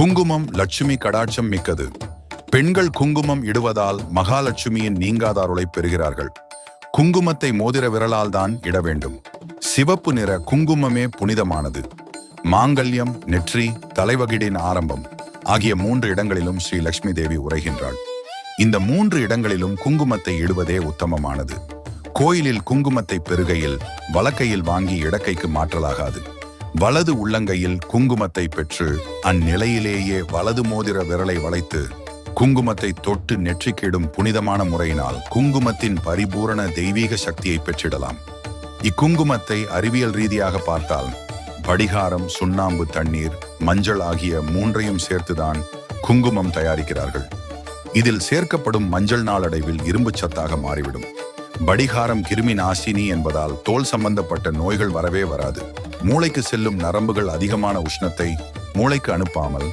குங்குமம் லட்சுமி கடாட்சம் மிக்கது. பெண்கள் குங்குமம் இடுவதால் மகாலட்சுமியின் நீங்காதாருளை பெறுகிறார்கள். குங்குமத்தை மோதிர விரலால் தான் இட வேண்டும். சிவப்பு நிற குங்குமமே புனிதமானது. மாங்கல்யம் நெற்றி தலைவகிடின் ஆரம்பம் ஆகிய மூன்று இடங்களிலும் ஸ்ரீ லட்சுமி தேவி உரைகின்றாள். இந்த மூன்று இடங்களிலும் குங்குமத்தை இடுவதே உத்தமமானது. கோயிலில் குங்குமத்தை பெறுகையில் வலக்கையில் வாங்கி இடக்கைக்கு மாற்றலாகாது. வலது உள்ளங்கையில் குங்குமத்தை பெற்று அந்நிலையிலேயே வலது மோதிர விரலை வளைத்து குங்குமத்தை தொட்டு நெற்றிக்கிடும் புனிதமான முறையினால் குங்குமத்தின் பரிபூரண தெய்வீக சக்தியை பெற்றிடலாம். இக்குங்குமத்தை அறிவியல் ரீதியாக பார்த்தால் படிகாரம் சுண்ணாம்பு தண்ணீர் மஞ்சள் ஆகிய மூன்றையும் சேர்த்துதான் குங்குமம் தயாரிக்கிறார்கள். இதில் சேர்க்கப்படும் மஞ்சள் நாளடைவில் இரும்பு சத்தாக மாறிவிடும். படிகாரம் கிருமி நாசினி என்பதால் தோல் சம்பந்தப்பட்ட நோய்கள் வரவே வராது. மூளைக்கு செல்லும் நரம்புகள் அதிகமான உஷ்ணத்தை மூளைக்கு அனுப்பாமல்